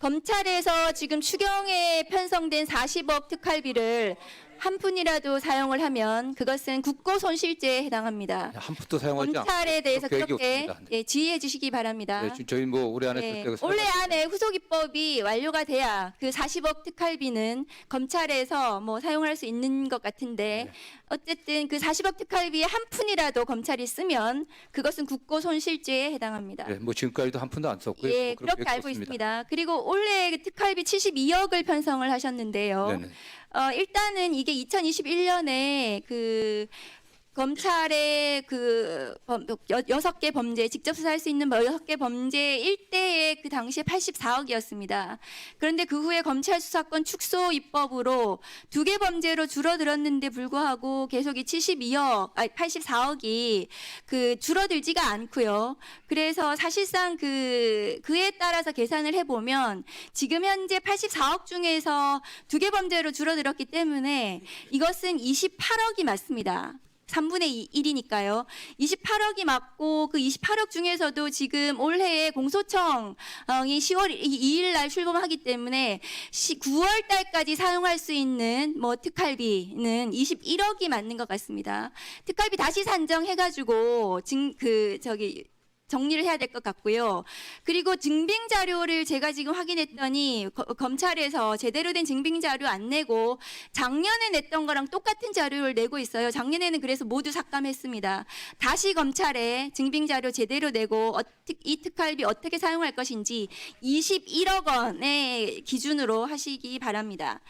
검찰에서 지금 추경에 편성된 40억 특활비를 한 푼이라도 사용을 하면 그것은 국고 손실죄에 해당합니다. 한 푼도 사용하지 않고 검찰에 대해서 계획이 그렇게 없습니다. 예, 지휘해 주시기 바랍니다. 네, 지금 저희 뭐 올해 안에 네, 네, 올해 안에 후속 입법이 완료가 돼야 그 40억 특활비는 검찰에서 뭐 사용할 수 있는 것 같은데 네. 어쨌든 그 40억 특활비에 한 푼이라도 검찰이 쓰면 그것은 국고 손실죄에 해당합니다. 네, 뭐 지금까지도 한 푼도 안 썼고요. 예, 뭐 그런 그렇게 계획도 알고 없습니다. 있습니다. 그리고 올해 그 특활비 72억을 편성을 하셨는데요. 네네. 어, 일단은 이게 2021년에 그 검찰의 그 여섯 개 범죄 직접 수사할 수 있는 뭐 여섯 개 범죄 일대에 그 당시에 84억이었습니다. 그런데 그 후에 검찰 수사권 축소 입법으로 두 개 범죄로 줄어들었는데 불구하고 계속 이 72억, 아니 84억이 그 줄어들지가 않고요. 그래서 사실상 그 그에 따라서 계산을 해보면 지금 현재 84억 중에서 두 개 범죄로 줄어들었기 때문에 이것은 28억이 맞습니다. 3분의 1이니까요. 28억이 맞고 그 28억 중에서도 지금 올해에 공소청이 10월 2일 날 출범하기 때문에 9월 달까지 사용할 수 있는 뭐 특활비는 21억이 맞는 것 같습니다. 특활비 다시 산정해 가지고 증 그 저기 정리를 해야 될 것 같고요. 그리고 증빙 자료를 제가 지금 확인했더니 거- 검찰에서 제대로 된 증빙 자료 안 내고 작년에 냈던 거랑 똑같은 자료를 내고 있어요. 작년에는 그래서 모두 삭감했습니다. 다시 검찰에 증빙 자료 제대로 내고 어, 특- 이 특활비 어떻게 사용할 것인지 21억 원의 기준으로 하시기 바랍니다.